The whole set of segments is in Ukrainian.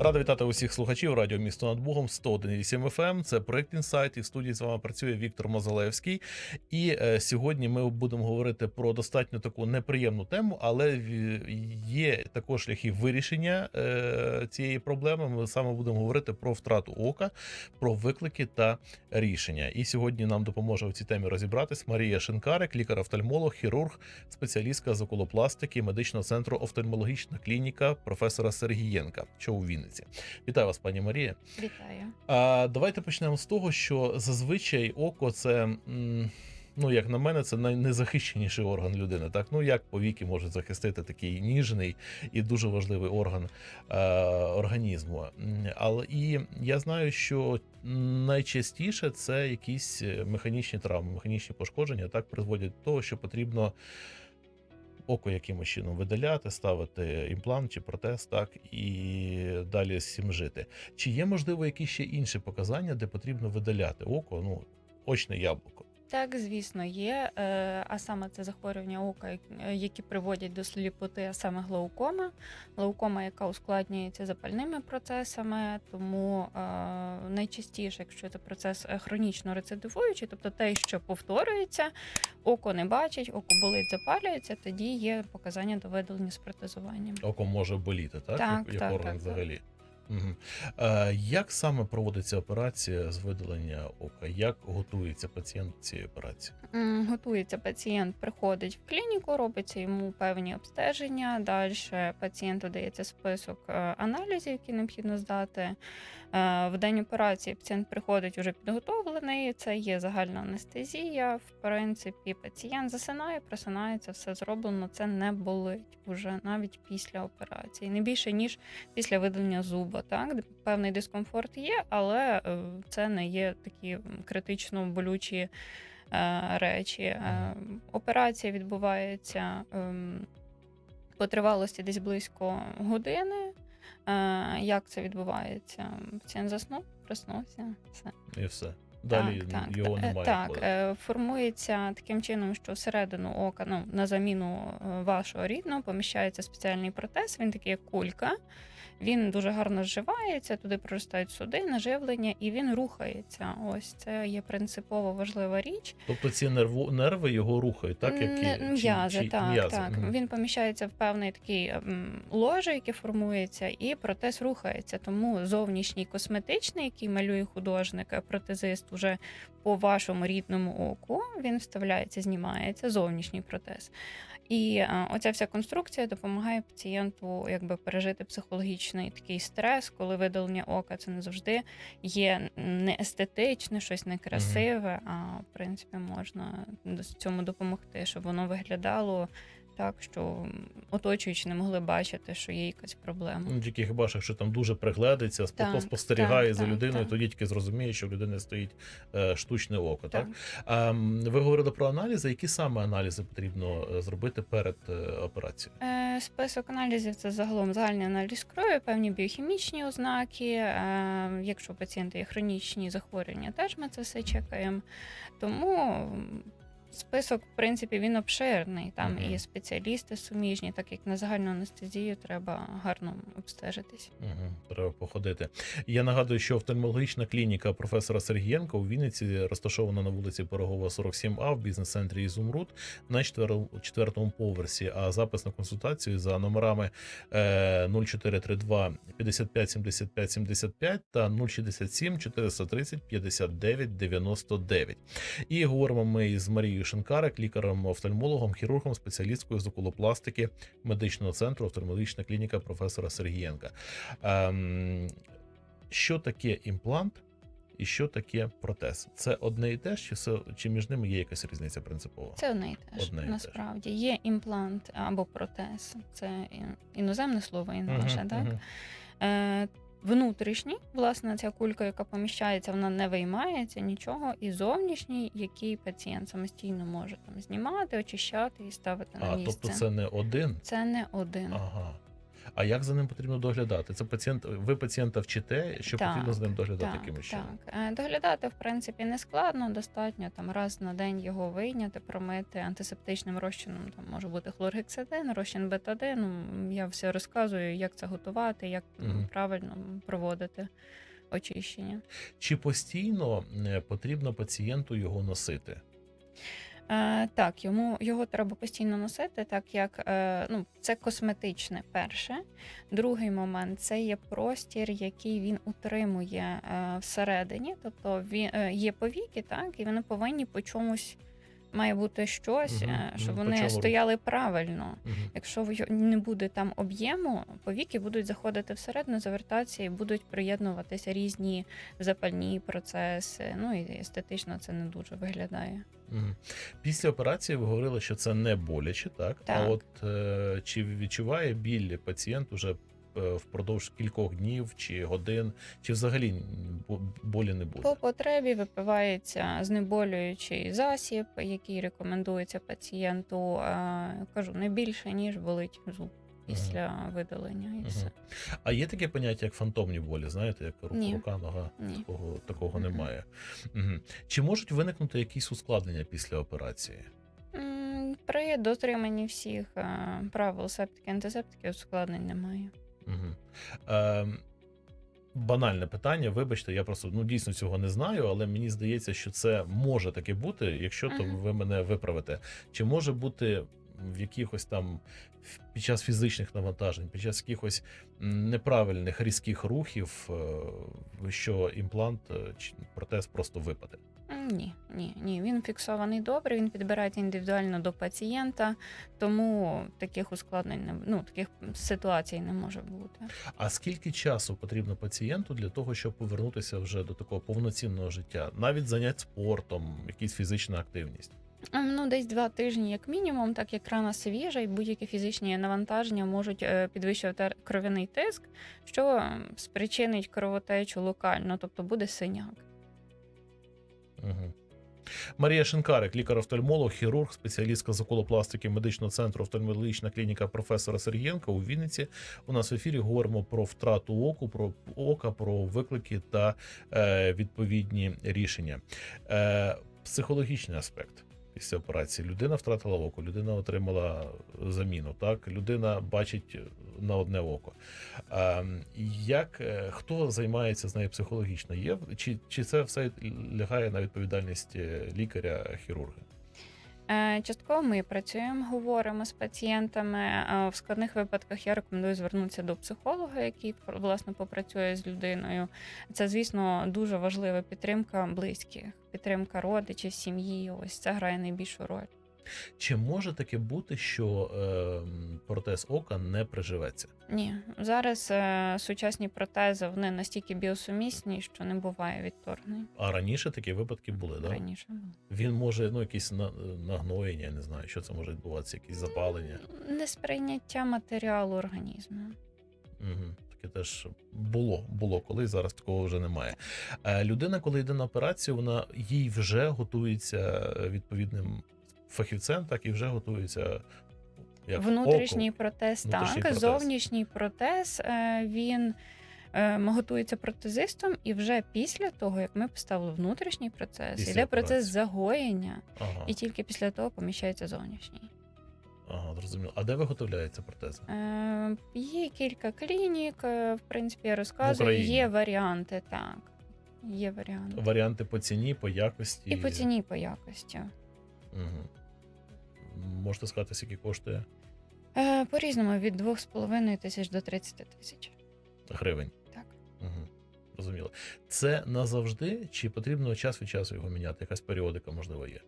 Рада вітати усіх слухачів радіо місто над Богом 101,8 FM. Це проект інсайт. І в студії з вами працює Віктор Мозалевський. І е, сьогодні ми будемо говорити про достатньо таку неприємну тему, але є також шляхи вирішення е, цієї проблеми. Ми саме будемо говорити про втрату ока, про виклики та рішення. І сьогодні нам допоможе в цій темі розібратись Марія Шинкарик, лікар-офтальмолог, хірург, спеціалістка з окулопластики медичного центру офтальмологічна клініка професора Сергієнка, що у Вінниці. Вітаю вас, пані Марія. Вітаю. А давайте почнемо з того, що зазвичай око це. Ну, як на мене, це найнезахищеніший орган людини. Так, ну як повіки можуть захистити такий ніжний і дуже важливий орган е, організму. Але і я знаю, що найчастіше це якісь механічні травми, механічні пошкодження так призводять до того, що потрібно око якимось чином видаляти, ставити імплант чи протез, так і далі з цим жити. Чи є можливо якісь ще інші показання, де потрібно видаляти око, ну очне яблуко? Так, звісно, є. е, А саме це захворювання ока, е, які приводять до сліпоти, а саме глаукома. Глаукома, яка ускладнюється запальними процесами, тому е, найчастіше, якщо це процес хронічно рецидивуючий, тобто те, що повторюється, око не бачить, око болить, запалюється, тоді є показання до видалення з протезуванням. Око може боліти, так? Так, як, як так, орган так, так. Е, як саме проводиться операція з видалення ока? Як готується пацієнт цієї операції? Готується пацієнт, приходить в клініку, робиться йому певні обстеження. Далі пацієнту дається список е, аналізів, які необхідно здати. Е, В день операції пацієнт приходить уже підготовлений. Це є загальна анестезія. В принципі, пацієнт засинає, просинається, все зроблено. Це не болить уже навіть після операції. Не більше ніж після видалення зуба. Так, певний дискомфорт є, але е, це не є такі критично болючі е, речі. Операція відбувається ем, по тривалості десь близько години. Е, Як це відбувається? Пацієнт заснув, проснувся. Все. І все. Далі його Е, немає. Так, входити. е, формується таким чином, що всередину ока, ну на заміну е, вашого рідного, поміщається спеціальний протез. Він такий як кулька. Він дуже гарно зживається, туди проростають суди, наживлення, і він рухається. Ось це є принципово важлива річ. Тобто ці нерву, нерви його рухають, так? Як Не- і- чи- М'язи, чи- так, м'язи. так. Мгм. Він поміщається в певний такий м, ложе, яке формується, і протез рухається. Тому зовнішній косметичний, який малює художник, протезист уже по вашому рідному оку, він вставляється, знімається, зовнішній протез. І е, оця вся конструкція допомагає пацієнту якби пережити психологічний такий стрес, коли видалення ока. Це не завжди є не естетичне, щось некрасиве, а в принципі можна цьому допомогти, щоб воно виглядало так, що оточуючі не могли бачити, що є якась проблема. Ну, Тільки хіба що якщо там дуже пригледиться, Так, спостерігає так, за людиною, так. тоді тільки зрозуміє, що в людини стоїть е, штучне око. Так? Так. А, ви говорили про аналізи. Які саме аналізи потрібно е, зробити перед е, операцією? Е, Список аналізів це загалом загальний аналіз крові, певні біохімічні ознаки. Е, Якщо у пацієнта є хронічні захворювання, теж ми це все чекаємо. Тому список, в принципі, він обширний. Там Мгм. і спеціалісти суміжні, так як на загальну анестезію треба гарно обстежитись. Угу, треба походити. Я нагадую, що офтальмологічна клініка професора Сергієнка у Вінниці розташована на вулиці Пирогова, 47А в бізнес-центрі Ізумруд на четвер- четвертому поверсі. А запис на консультацію за номерами е, 0432 55 75 75 та 067 430 59 99. І говоримо ми із Марією Шинкарик, лікарем-офтальмологом, хірургом, спеціалісткою з окулопластики медичного центру офтальмологічна клініка професора Сергієнка. Ем, що таке імплант і що таке протез? Це одне і те ж, чи, все, чи між ними є якась різниця принципова? Це одне і те ж. Одне і насправді є імплант або протез. Це іноземне слово і Мгм, наше, так? мгм. Внутрішній, власне, ця кулька, яка поміщається, вона не виймається нічого. І зовнішній, який пацієнт самостійно може там знімати, очищати і ставити на А, тобто це не один. Це не один. Ага. А як за ним потрібно доглядати? Це пацієнт, ви пацієнта вчите, що Так, потрібно з ним доглядати Так, якимось чином? так. Е, Доглядати, в принципі, не складно, достатньо там раз на день його вийняти, промити антисептичним розчином. Там може бути хлоргексидин, розчин бетадин. Ну, Я все розказую, як це готувати, як Мгм. правильно проводити очищення. Чи постійно е, потрібно пацієнту його носити? Е, так, йому його треба постійно носити, так як е, ну, це косметичне перше. Другий момент це є простір, який він утримує е, всередині. Тобто він е, є повіки, так, і вони повинні по чомусь має бути щось, е, щоб вони чому стояли правильно. Мгм. Якщо не буде там об'єму, повіки будуть заходити всередину, завертатися і будуть приєднуватися різні запальні процеси. Ну і естетично це не дуже виглядає. Після операції ви говорили, що це не боляче, так? А от е, чи відчуває біль пацієнт уже впродовж кількох днів чи годин, чи взагалі бо- болі не буде? По потребі випивається знеболюючий засіб, який рекомендується пацієнту. е, Кажу, не більше ніж болить зуб після видалення, і Мгм. все. А є таке поняття, як фантомні болі, знаєте, як ру- Ні. рука, нога. Ні. Такого, такого Мгм. немає. Мгм. Чи можуть виникнути якісь ускладнення після операції? При дотриманні всіх е, правил септики антисептики ускладнень немає. Угу. Е, банальне питання, вибачте, я просто ну дійсно цього не знаю, але мені здається, що це може таке бути, якщо то ви мене виправите. Чи може бути в якихось там під час фізичних навантажень, під час якихось неправильних різких рухів, е, що імплант е, чи протез просто випаде? Ні, ні, ні. Він фіксований добре, він підбирається індивідуально до пацієнта, тому таких ускладнень не ну таких ситуацій не може бути. А скільки часу потрібно пацієнту для того, щоб повернутися вже до такого повноцінного життя, навіть занять спортом, якісь фізична активність? Ем, Ну, десь два тижні, як мінімум, так як рана свіжа, і будь-які фізичні навантаження можуть е, підвищувати кров'яний тиск, що ем, спричинить кровотечу локально, тобто буде синяк. Марія Шинкарик, лікар-офтальмолог, хірург, спеціалістка з околопластики медичного центру офтальмологічна клініка професора Сергієнка у Вінниці. У нас в ефірі говоримо про втрату оку, про ока, про виклики та е, відповідні рішення. Е, психологічний аспект. Після операції людина втратила око, людина отримала заміну. Так, людина бачить на одне око. Як е, хто займається з нею психологічно? Є чи, чи це все лягає на відповідальність е, лікаря-хірурга? Е, Частково ми працюємо, говоримо з пацієнтами. В складних випадках я рекомендую звернутися до психолога, який власне попрацює з людиною. Це, звісно, дуже важлива підтримка близьких, підтримка родичів, сім'ї. Ось це грає найбільшу роль. Чи може таке бути, що е, протез ока не приживеться? Ні, зараз е, сучасні протези вони настільки біосумісні, що не буває відторгнень. А раніше такі випадки були, да? Раніше було. Він може ну якісь на, нагноєння, не знаю, що це може відбуватися, якісь запалення. Несприйняття матеріалу організму. Угу. Таке теж було, було колись, зараз такого вже немає. Е, людина, коли йде на операцію, вона їй вже готується відповідним фахівцем, так і вже готується як Внутрішній око. протез, Внутрішній так. протез. Зовнішній протез е, він е, готується протезистом, і вже після того, як ми поставили внутрішній процес, Після йде операції. процес загоєння, Ага, і тільки після того поміщається зовнішній. ага, зрозуміло. А де виготовляються протези? Е, є кілька клінік, е, в принципі, я розказую. Є варіанти, так. Є варіанти. Варіанти по ціні, по якості. І по ціні, і по якості. Угу. Можете сказати, скільки коштує Е, по-різному від 2,5 тисяч до 30 тисяч. гривень? Так. Угу. Розуміло. Це назавжди, чи потрібно час від часу його міняти? Якась періодика, можливо, є?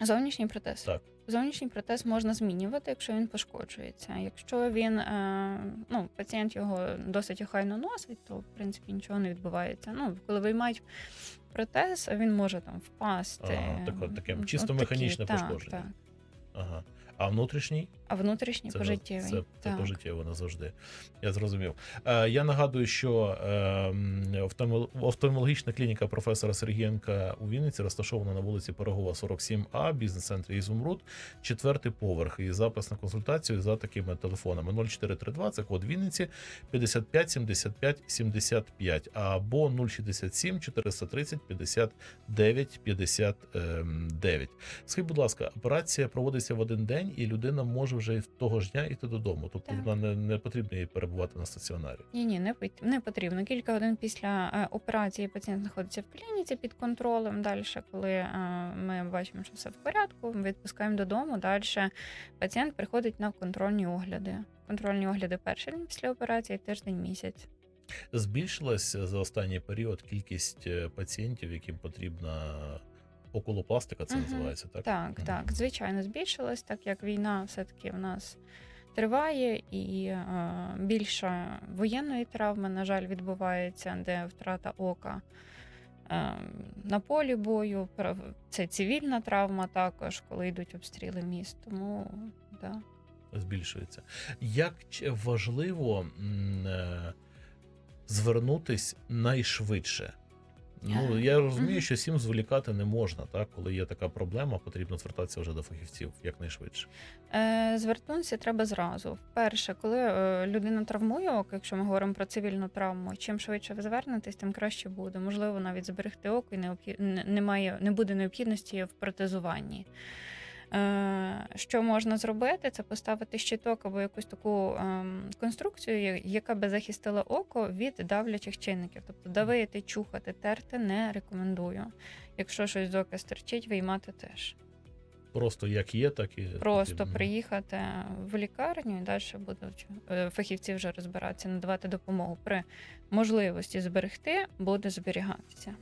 Зовнішній протез. Так. Зовнішній протез можна змінювати, якщо він пошкоджується. Якщо він е, ну, пацієнт його досить охайно носить, то в принципі нічого не відбувається. Ну, коли виймають протез, він може там впасти. Ага, таке- таке чисто от такі, механічне так, пошкодження. Так. Ага. А внутрішній? А внутрішній Це, пожиттєвий. це, це пожиттєво назавжди. Я зрозумів. Е, я нагадую, що е, офтальмологічна клініка професора Сергієнка у Вінниці розташована на вулиці Пирогова, 47А, бізнес-центрі Ізумруд, четвертий поверх. І запис на консультацію за такими телефонами 0432, це код Вінниці 55 75 75 або 067 430 59 59. Скажіть, будь ласка, операція проводиться в один день, і людина може вже того ж дня йти додому. Тобто Так. вона не, не потрібно їй перебувати на стаціонарі. Ні, ні, не, не потрібно. Кілька годин після е, операції пацієнт знаходиться в клініці під контролем. Далі, коли е, ми бачимо, що все в порядку, відпускаємо додому. Далі пацієнт приходить на контрольні огляди. Контрольні огляди перший день після операції, тиждень місяць. Збільшилась за останній період кількість е, пацієнтів, яким потрібна окулопластика, це Мгм. називається, так? Так, Мгм. так, звичайно, збільшилось, так як війна все-таки в нас триває, і е, більше воєнної травми, на жаль, відбувається, де втрата ока е, на полі бою. Це цивільна травма також, коли йдуть обстріли міст. Тому да. збільшується. Як важливо е, звернутись найшвидше? Ну, я розумію, що всім зволікати не можна, так? Коли є така проблема, потрібно звертатися вже до фахівців якнайшвидше. Е, Звернутися треба зразу. Перше, коли е, людина травмує око, якщо ми говоримо про цивільну травму, чим швидше ви звернетесь, тим краще буде. Можливо, навіть зберегти око і немає, не буде необхідності в протезуванні. Е, Що можна зробити, це поставити щиток або якусь таку ем, конструкцію, яка би захистила око від давлячих чинників. Тобто давити, чухати, терти не рекомендую. Якщо щось з ока стерчить, виймати теж. Просто як є, так і Просто потрібно. приїхати в лікарню і далі будуть е, фахівці вже розбиратися, надавати допомогу. При можливості зберегти буде зберігатися.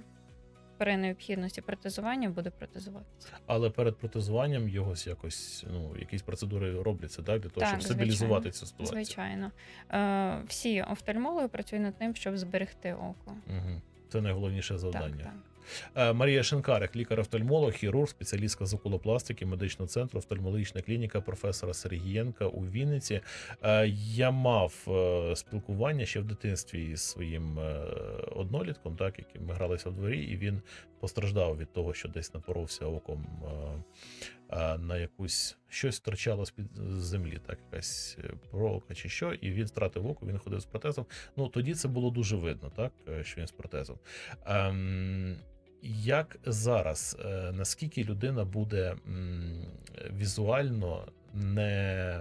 При необхідності протезування буде протезуватися. Але перед протезуванням його якось ну якісь процедури робляться, так для того, Так, щоб стабілізувати цю ситуацію. Звичайно, е, всі офтальмологи працюють над тим, щоб зберегти око. Угу. Це найголовніше завдання. Так, так. Е, Марія Шинкарик, лікар-офтальмолог, хірург, спеціалістка з окулопластики медичного центру, офтальмологічна клініка професора Сергієнка у Вінниці. Е, Я мав е, спілкування ще в дитинстві із своїм однолітком, так яким ми гралися в дворі, і він постраждав від того, що десь напоровся оком на якусь щось торчало з під землі, так якась проволока чи що, і він втратив око. Він ходив з протезом. Ну тоді це було дуже видно, так що він з протезом. Ем, як зараз, е, наскільки людина буде візуально не,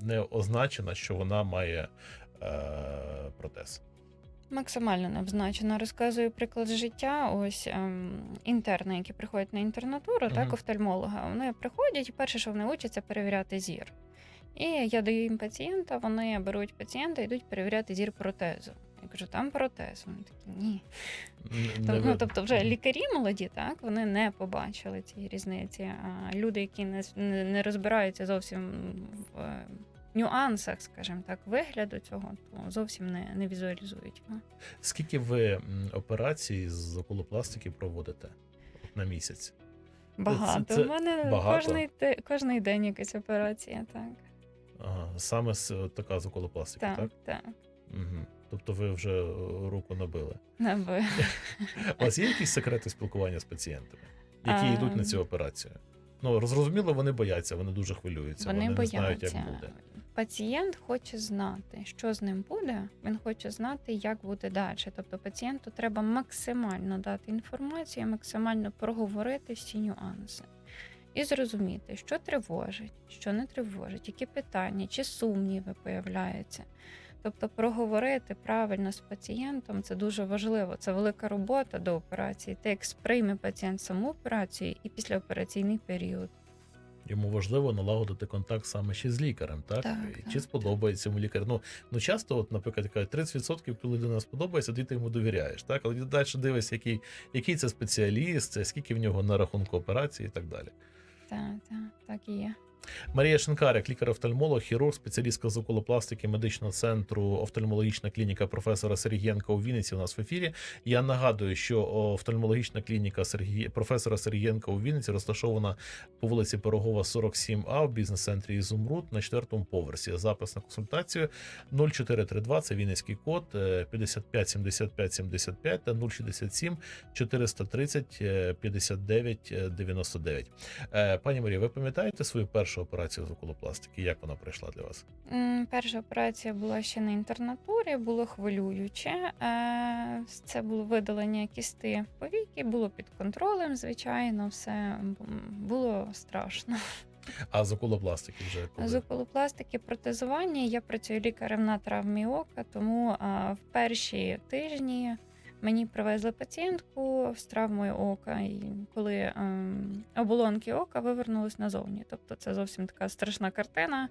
не означена, що вона має е, протез? Максимально необзначено. Розказую приклад життя. Ось ем, інтерни, які приходять на інтернатуру, Мгм. так, офтальмолога, вони приходять, і перше, що вони учаться, перевіряти зір. І я даю їм пацієнта, вони беруть пацієнта і йдуть перевіряти зір протезу. Я кажу, там протез. Вони такі, ні. Н- Тоб- ну, тобто, вже лікарі молоді, так вони не побачили цієї різниці. А люди, які не, не, розбираються зовсім в е, нюансах, скажімо так, вигляду цього, то зовсім не, не візуалізують. Скільки ви операцій з окулопластики проводите на місяць? Багато. це У мене багато? кожний, кожний день якась операція, так. Ага, саме з е, така з окулопластики, так? Так, так. Угу. Тобто ви вже е, руку набили. Наби. У вас є якісь секрети спілкування з пацієнтами, які А, йдуть на цю операцію? Ну, зрозуміло, вони бояться, вони дуже хвилюються, вони, Вони не знають, як бояться. буде. Пацієнт хоче знати, що з ним буде. Він хоче знати, як буде далі. Тобто пацієнту треба максимально дати інформацію, максимально проговорити всі нюанси і зрозуміти, що тривожить, що не тривожить, які питання чи сумніви появляються. Тобто проговорити правильно з пацієнтом це дуже важливо. Це велика робота до операції. Те, як сприйме пацієнт саму операцію і післяопераційний період. Йому важливо налагодити контакт саме ще з лікарем, так? Так, І так, Чи сподобається йому лікар? Ну, ну часто, от, наприклад, кажуть, 30% коли людина сподобається, ти йому довіряєш, так? Але далі дивишся, який, який це спеціаліст, це скільки в нього на рахунку операції і так далі. Так, так, так і є. Марія Шинкарик, лікар-офтальмолог, хірург, спеціалістка з околопластики медичного центру офтальмологічна клініка професора Сергієнка у Вінниці. У нас в ефірі. Я нагадую, що офтальмологічна клініка Сергія професора Сергієнка у Вінниці розташована по вулиці Пирогова, 47А в бізнес-центрі Ізумруд на четвертому поверсі. Запис на консультацію 0432, це Вінницький код е, 55 75 75 та 067 430 е, 59 е, 99. Е, Пані Марія, ви пам'ятаєте свою першу операцію з околопластики? Як вона пройшла для вас? Перша операція була ще на інтернатурі, було хвилююче. Е, Це було видалення кісти повіки, було під контролем, звичайно, все було страшно. А з околопластики вже коли? З околопластики протезування я працюю лікарем на травмі ока, тому в перші тижні мені привезли пацієнтку з травмою ока, і коли ем, оболонки ока вивернулись назовні. Тобто це зовсім така страшна картина.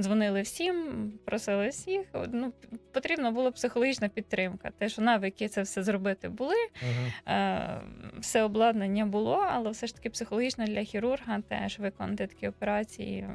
Дзвонили всім, просили всіх. Ну, потрібна була психологічна підтримка. Те, що навики це все зробити були, Мгм. Е, все обладнання було, але все ж таки психологічно для хірурга теж виконати такі операції.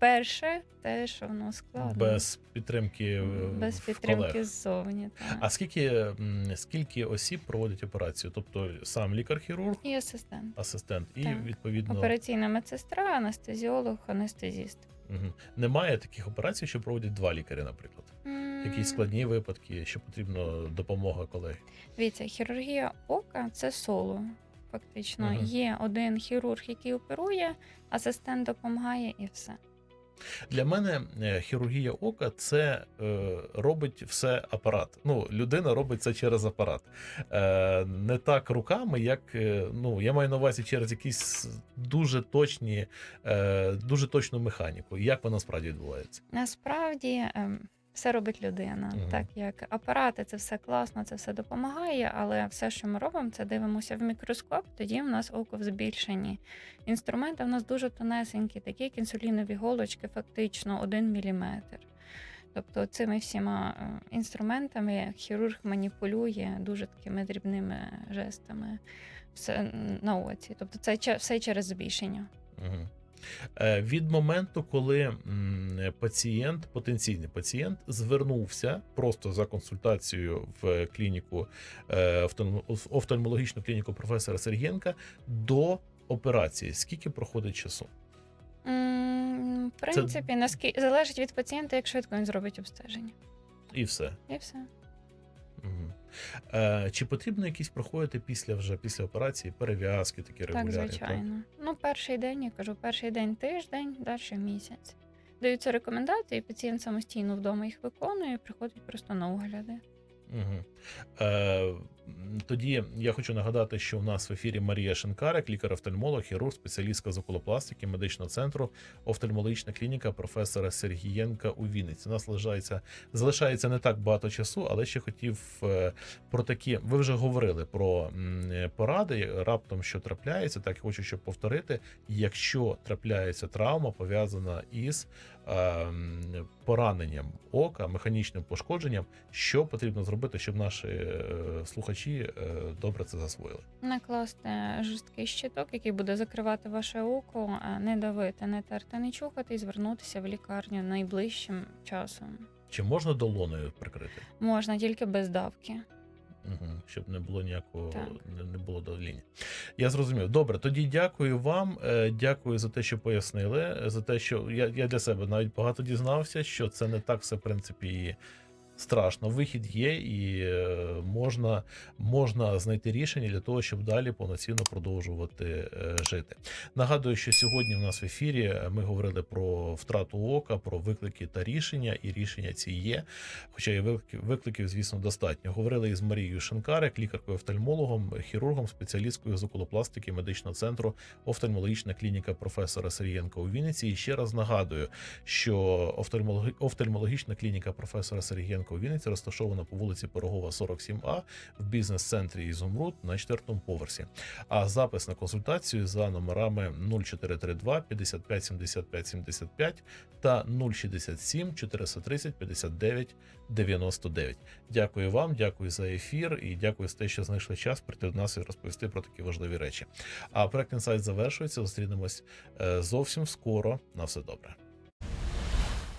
Перше, те, що воно складно. без підтримки е, Без в підтримки колег. ззовні. Так. А скільки, скільки осіб проводять операцію? Тобто сам лікар-хірург, І асистент. асистент, і Так. відповідно Операційна медсестра, анестезіолог, анестезіст. Мгм. немає таких операцій, що проводять два лікарі, наприклад. М, Якісь складні випадки, що потрібна допомога колег. Дивіться, хірургія ока це соло. Фактично, Мгм. є один хірург, який оперує, асистент допомагає і все. Для мене е, хірургія ока це е, робить все апарат. Ну, людина робить це через апарат. Е, не так руками, як е, ну, я маю на увазі через якісь дуже точні, е, дуже точну механіку. Як вона справді відбувається? Насправді ем, все робить людина. Мгм. Так як апарати, це все класно, це все допомагає, але все, що ми робимо, це дивимося в мікроскоп, тоді в нас око в збільшенні. Інструменти в нас дуже тонесенькі, такі як інсулінові голочки, фактично 1 мм. Тобто цими всіма е, інструментами хірург маніпулює дуже такими дрібними жестами все на оці. Тобто це все через збільшення. Угу. Е, від моменту, коли пацієнт, потенційний пацієнт, звернувся просто за консультацією в клініку е, офтальмо- офтальмологічну клініку професора Сергієнка до операції, скільки проходить часу? В принципі, наскільки залежить від пацієнта, як швидко він зробить обстеження. І все. І все. Угу. Е, чи потрібно якісь проходити після вже після операції перев'язки такі регулярні? Так, звичайно. Ну, перший день, я кажу, перший день тиждень, далі місяць. Даються рекомендації, пацієнт самостійно вдома їх виконує, приходить просто на огляди. Угу. Е, тоді я хочу нагадати, що в нас в ефірі Марія Шинкарик, лікар-офтальмолог, хірург, спеціалістка з околопластики медичного центру, офтальмологічна клініка професора Сергієнка у Вінниці. У нас залишається, залишається не так багато часу, але ще хотів е, про такі. Ви вже говорили про поради. Раптом що трапляється, так хочу, щоб повторити. Якщо трапляється травма, пов'язана із е, пораненням ока, механічним пошкодженням, що потрібно зробити, щоб наші е, слухачі е, добре це засвоїли. Накласти жорсткий щиток, який буде закривати ваше око, не давити, не терти, не чухати і звернутися в лікарню найближчим часом. Чи можна долоною прикрити? Можна тільки без давки. Угу, щоб не було ніякого Так. не, не було давління. Я зрозумів. Добре, тоді дякую вам. е, Дякую за те, що пояснили. е, За те, що я, я для себе навіть багато дізнався, що це не так все в принципі страшно. Вихід є, і е, можна, можна знайти рішення для того, щоб далі повноцінно продовжувати е, жити. Нагадую, що сьогодні в нас в ефірі е, ми говорили про втрату ока, про виклики та рішення, і рішення ці є. Хоча і викликів, звісно, достатньо. Говорили із Марією Шинкарик, лікаркою офтальмологом, хірургом, спеціалісткою з околопластики медичного центру офтальмологічна клініка професора Сергієнка у Вінниці. І ще раз нагадую, що офтальмологічна клініка професора Сергієнка Сергієнка у Вінниці розташована по вулиці Пирогова, 47А в бізнес-центрі Ізумруд на четвертому поверсі. А запис на консультацію за номерами 0432 55 75 75 та 067 430 59 99. Дякую вам, дякую за ефір і дякую за те, що знайшли час прийти до нас і розповісти про такі важливі речі. А проект інсайт завершується. Зустрінемось е, зовсім скоро. На все добре.